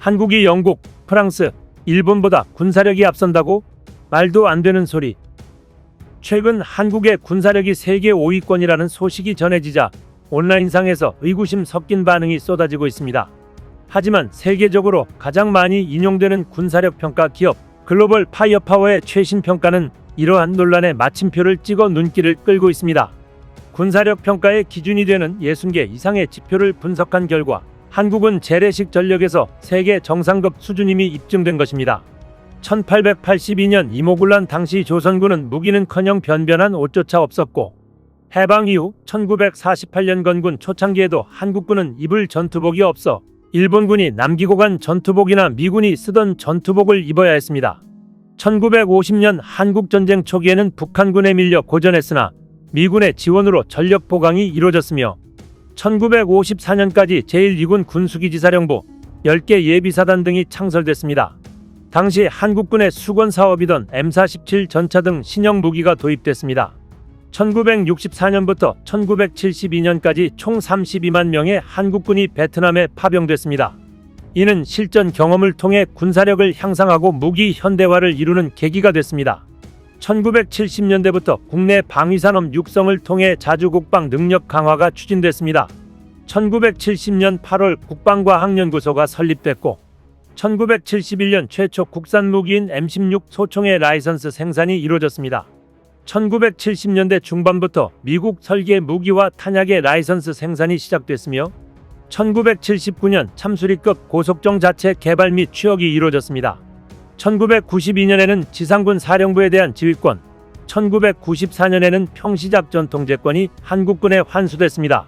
한국이 영국, 프랑스, 일본보다 군사력이 앞선다고? 말도 안 되는 소리. 최근 한국의 군사력이 세계 5위권이라는 소식이 전해지자 온라인상에서 의구심 섞인 반응이 쏟아지고 있습니다. 하지만 세계적으로 가장 많이 인용되는 군사력 평가 기업 글로벌 파이어파워의 최신 평가는 이러한 논란에 마침표를 찍어 눈길을 끌고 있습니다. 군사력 평가의 기준이 되는 60개 이상의 지표를 분석한 결과 한국은 재래식 전력에서 세계 정상급 수준임이 입증된 것입니다. 1882년 이모군란 당시 조선군은 무기는커녕 변변한 옷조차 없었고 해방 이후 1948년 건군 초창기에도 한국군은 입을 전투복이 없어 일본군이 남기고 간 전투복이나 미군이 쓰던 전투복을 입어야 했습니다. 1950년 한국전쟁 초기에는 북한군에 밀려 고전했으나 미군의 지원으로 전력 보강이 이루어졌으며 1954년까지 제1, 2군 군수기지사령부 10개 예비사단 등이 창설됐습니다. 당시 한국군의 수건 사업이던 M47 전차 등 신형 무기가 도입됐습니다. 1964년부터 1972년까지 총 32만 명의 한국군이 베트남에 파병됐습니다. 이는 실전 경험을 통해 군사력을 향상하고 무기 현대화를 이루는 계기가 됐습니다. 1970년대부터 국내 방위산업 육성을 통해 자주국방 능력 강화가 추진됐습니다. 1970년 8월 국방과학연구소가 설립됐고 1971년 최초 국산 무기인 M16 소총의 라이선스 생산이 이루어졌습니다. 1970년대 중반부터 미국 설계 무기와 탄약의 라이선스 생산이 시작됐으며 1979년 참수리급 고속정 자체 개발 및 취역이 이루어졌습니다. 1992년에는 지상군 사령부에 대한 지휘권, 1994년에는 평시작 전통제권이 한국군에 환수됐습니다.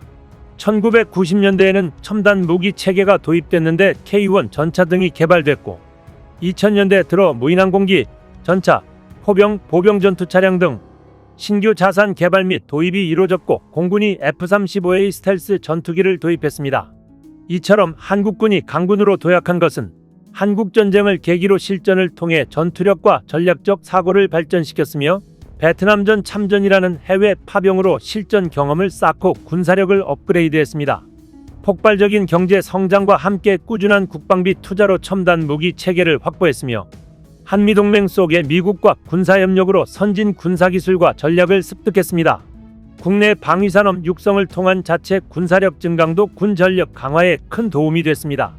1990년대에는 첨단 무기 체계가 도입됐는데 K1 전차 등이 개발됐고 2000년대 들어 무인항공기, 전차, 포병, 보병 전투 차량 등 신규 자산 개발 및 도입이 이루어졌고 공군이 F-35A 스텔스 전투기를 도입했습니다. 이처럼 한국군이 강군으로 도약한 것은 한국전쟁을 계기로 실전을 통해 전투력과 전략적 사고를 발전시켰으며 베트남전 참전이라는 해외 파병으로 실전 경험을 쌓고 군사력을 업그레이드했습니다. 폭발적인 경제 성장과 함께 꾸준한 국방비 투자로 첨단 무기 체계를 확보했으며 한미동맹 속의 미국과 군사협력으로 선진 군사기술과 전략을 습득했습니다. 국내 방위산업 육성을 통한 자체 군사력 증강도 군 전력 강화에 큰 도움이 됐습니다.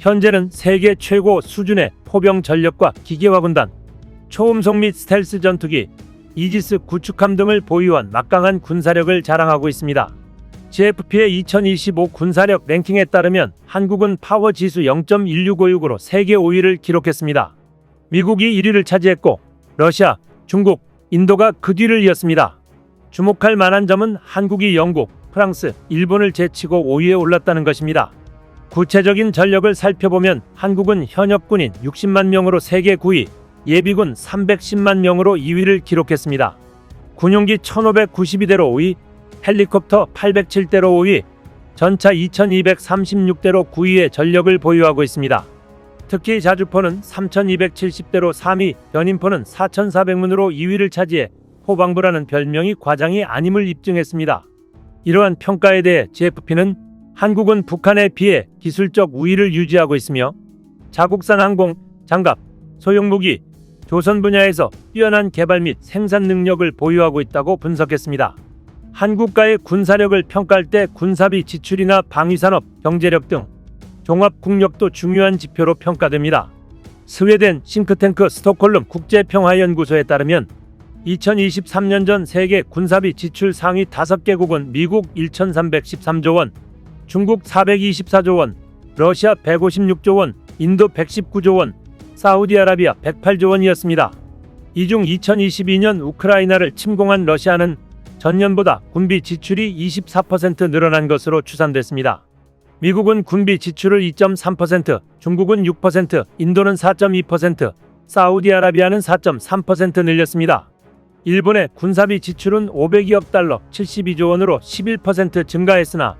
현재는 세계 최고 수준의 포병 전력과 기계화 군단, 초음속 및 스텔스 전투기, 이지스 구축함 등을 보유한 막강한 군사력을 자랑하고 있습니다. GFP의 2025 군사력 랭킹에 따르면 한국은 파워 지수 0.1656으로 세계 5위를 기록했습니다. 미국이 1위를 차지했고 러시아, 중국, 인도가 그 뒤를 이었습니다. 주목할 만한 점은 한국이 영국, 프랑스, 일본을 제치고 5위에 올랐다는 것입니다. 구체적인 전력을 살펴보면 한국은 현역군인 60만 명으로 세계 9위, 예비군 310만 명으로 2위를 기록했습니다. 군용기 1592대로 5위, 헬리콥터 807대로 5위, 전차 2236대로 9위의 전력을 보유하고 있습니다. 특히 자주포는 3270대로 3위, 연인포는 4400문으로 2위를 차지해 호방부라는 별명이 과장이 아님을 입증했습니다. 이러한 평가에 대해 GFP는 한국은 북한에 비해 기술적 우위를 유지하고 있으며 자국산 항공, 장갑, 소형무기, 조선 분야에서 뛰어난 개발 및 생산 능력을 보유하고 있다고 분석했습니다. 한국과의 군사력을 평가할 때 군사비 지출이나 방위산업, 경제력 등 종합 국력도 중요한 지표로 평가됩니다. 스웨덴 싱크탱크 스톡홀름 국제평화연구소에 따르면 2023년 전 세계 군사비 지출 상위 5개국은 미국 1,313조 원, 중국 424조 원, 러시아 156조 원, 인도 119조 원, 사우디아라비아 108조 원이었습니다. 이 중 2022년 우크라이나를 침공한 러시아는 전년보다 군비 지출이 24% 늘어난 것으로 추산됐습니다. 미국은 군비 지출을 2.3%, 중국은 6%, 인도는 4.2%, 사우디아라비아는 4.3% 늘렸습니다. 일본의 군사비 지출은 500억 달러 72조 원으로 11% 증가했으나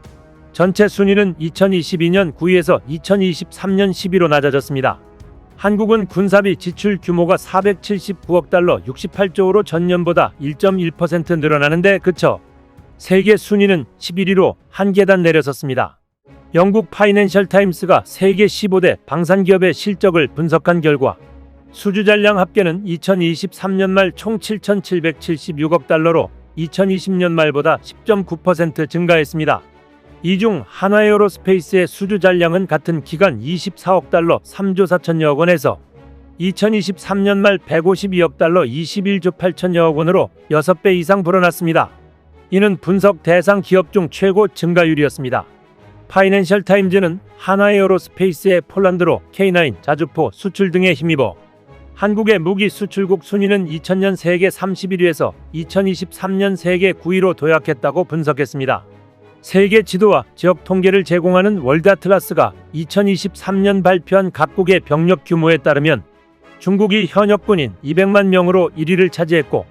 전체 순위는 2022년 9위에서 2023년 10위로 낮아졌습니다. 한국은 군사비 지출 규모가 479억 달러 68조로 전년보다 1.1% 늘어나는데 그쳐 세계 순위는 11위로 한 계단 내려섰습니다. 영국 파이낸셜 타임스가 세계 15대 방산기업의 실적을 분석한 결과 수주 잔량 합계는 2023년 말 총 7,776억 달러로 2020년 말보다 10.9% 증가했습니다. 이중 한화에어로스페이스의 수주 잔량은 같은 기간 24억 달러 3조 4천여억 원에서 2023년 말 152억 달러 21조 8천여억 원으로 6배 이상 불어났습니다. 이는 분석 대상 기업 중 최고 증가율이었습니다. 파이낸셜 타임즈는 한화에어로스페이스의 폴란드로 K9 자주포 수출 등에 힘입어 한국의 무기 수출국 순위는 2000년 세계 31위에서 2023년 세계 9위로 도약했다고 분석했습니다. 세계 지도와 지역 통계를 제공하는 월드아틀라스가 2023년 발표한 각국의 병력 규모에 따르면 중국이 현역 군인 200만 명으로 1위를 차지했고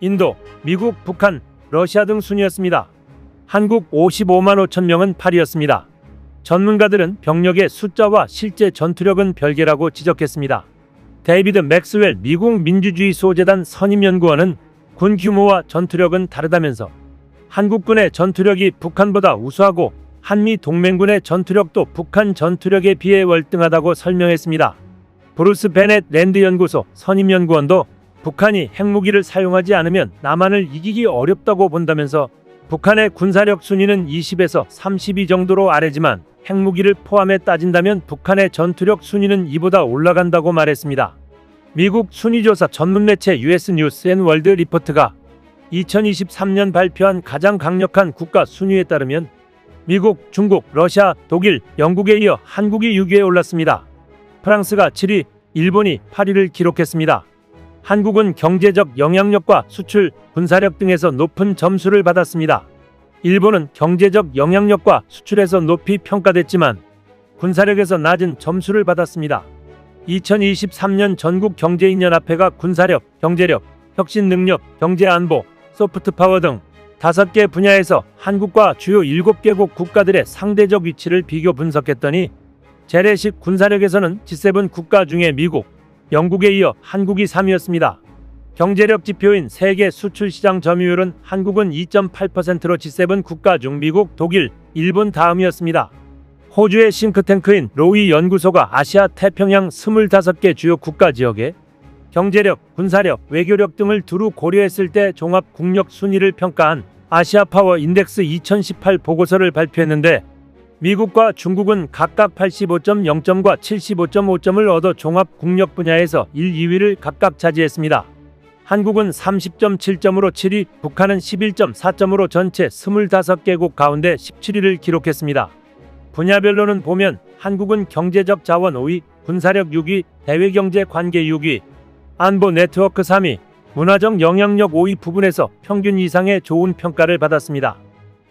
인도, 미국, 북한, 러시아 등 순이었습니다. 한국 55만 5천 명은 8위였습니다. 전문가들은 병력의 숫자와 실제 전투력은 별개라고 지적했습니다. 데이비드 맥스웰 미국 민주주의 소재단 선임연구원은 군 규모와 전투력은 다르다면서 한국군의 전투력이 북한보다 우수하고 한미 동맹군의 전투력도 북한 전투력에 비해 월등하다고 설명했습니다. 브루스 베넷 랜드 연구소 선임 연구원도 북한이 핵무기를 사용하지 않으면 남한을 이기기 어렵다고 본다면서 북한의 군사력 순위는 20에서 32 정도로 아래지만 핵무기를 포함해 따진다면 북한의 전투력 순위는 이보다 올라간다고 말했습니다. 미국 순위조사 전문 매체 US 뉴스 앤 월드 리포트가 2023년 발표한 가장 강력한 국가 순위에 따르면 미국, 중국, 러시아, 독일, 영국에 이어 한국이 6위에 올랐습니다. 프랑스가 7위, 일본이 8위를 기록했습니다. 한국은 경제적 영향력과 수출, 군사력 등에서 높은 점수를 받았습니다. 일본은 경제적 영향력과 수출에서 높이 평가됐지만 군사력에서 낮은 점수를 받았습니다. 2023년 전국 경제인연합회가 군사력, 경제력, 혁신 능력, 경제 안보, 소프트 파워 등 다섯 개 분야에서 한국과 주요 7개국 국가들의 상대적 위치를 비교 분석했더니 재래식 군사력에서는 G7 국가 중에 미국, 영국에 이어 한국이 3위였습니다. 경제력 지표인 세계 수출 시장 점유율은 한국은 2.8%로 G7 국가 중 미국, 독일, 일본 다음이었습니다. 호주의 싱크탱크인 로이 연구소가 아시아 태평양 25개 주요 국가 지역에 경제력, 군사력, 외교력 등을 두루 고려했을 때 종합 국력 순위를 평가한 아시아 파워 인덱스 2018 보고서를 발표했는데 미국과 중국은 각각 85.0점과 75.5점을 얻어 종합 국력 분야에서 1, 2위를 각각 차지했습니다. 한국은 30.7점으로 7위, 북한은 11.4점으로 전체 25개국 가운데 17위를 기록했습니다. 분야별로는 보면 한국은 경제적 자원 5위, 군사력 6위, 대외경제 관계 6위, 안보 네트워크 3위, 문화적 영향력 5위 부분에서 평균 이상의 좋은 평가를 받았습니다.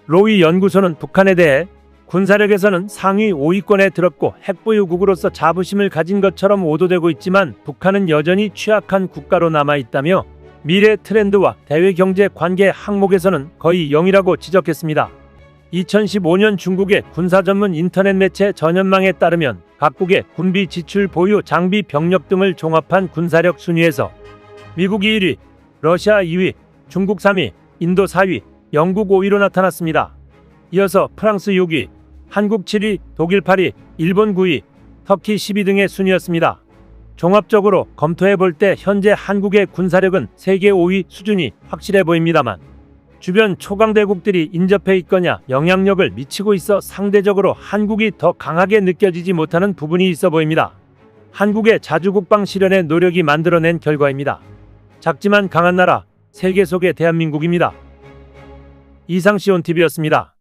로이 연구소는 북한에 대해 군사력에서는 상위 5위권에 들었고 핵보유국으로서 자부심을 가진 것처럼 오도되고 있지만 북한은 여전히 취약한 국가로 남아 있다며 미래 트렌드와 대외 경제 관계 항목에서는 거의 0이라고 지적했습니다. 2015년 중국의 군사 전문 인터넷 매체 전연망에 따르면 각국의 군비 지출 보유 장비 병력 등을 종합한 군사력 순위에서 미국이 1위, 러시아 2위, 중국 3위, 인도 4위, 영국 5위로 나타났습니다. 이어서 프랑스 6위, 한국 7위, 독일 8위, 일본 9위, 터키 10위 등의 순이었습니다. 종합적으로 검토해 볼 때 현재 한국의 군사력은 세계 5위 수준이 확실해 보입니다만 주변 초강대국들이 인접해 있거냐 영향력을 미치고 있어 상대적으로 한국이 더 강하게 느껴지지 못하는 부분이 있어 보입니다. 한국의 자주국방 실현의 노력이 만들어낸 결과입니다. 작지만 강한 나라, 세계 속의 대한민국입니다. 이상 시온TV였습니다.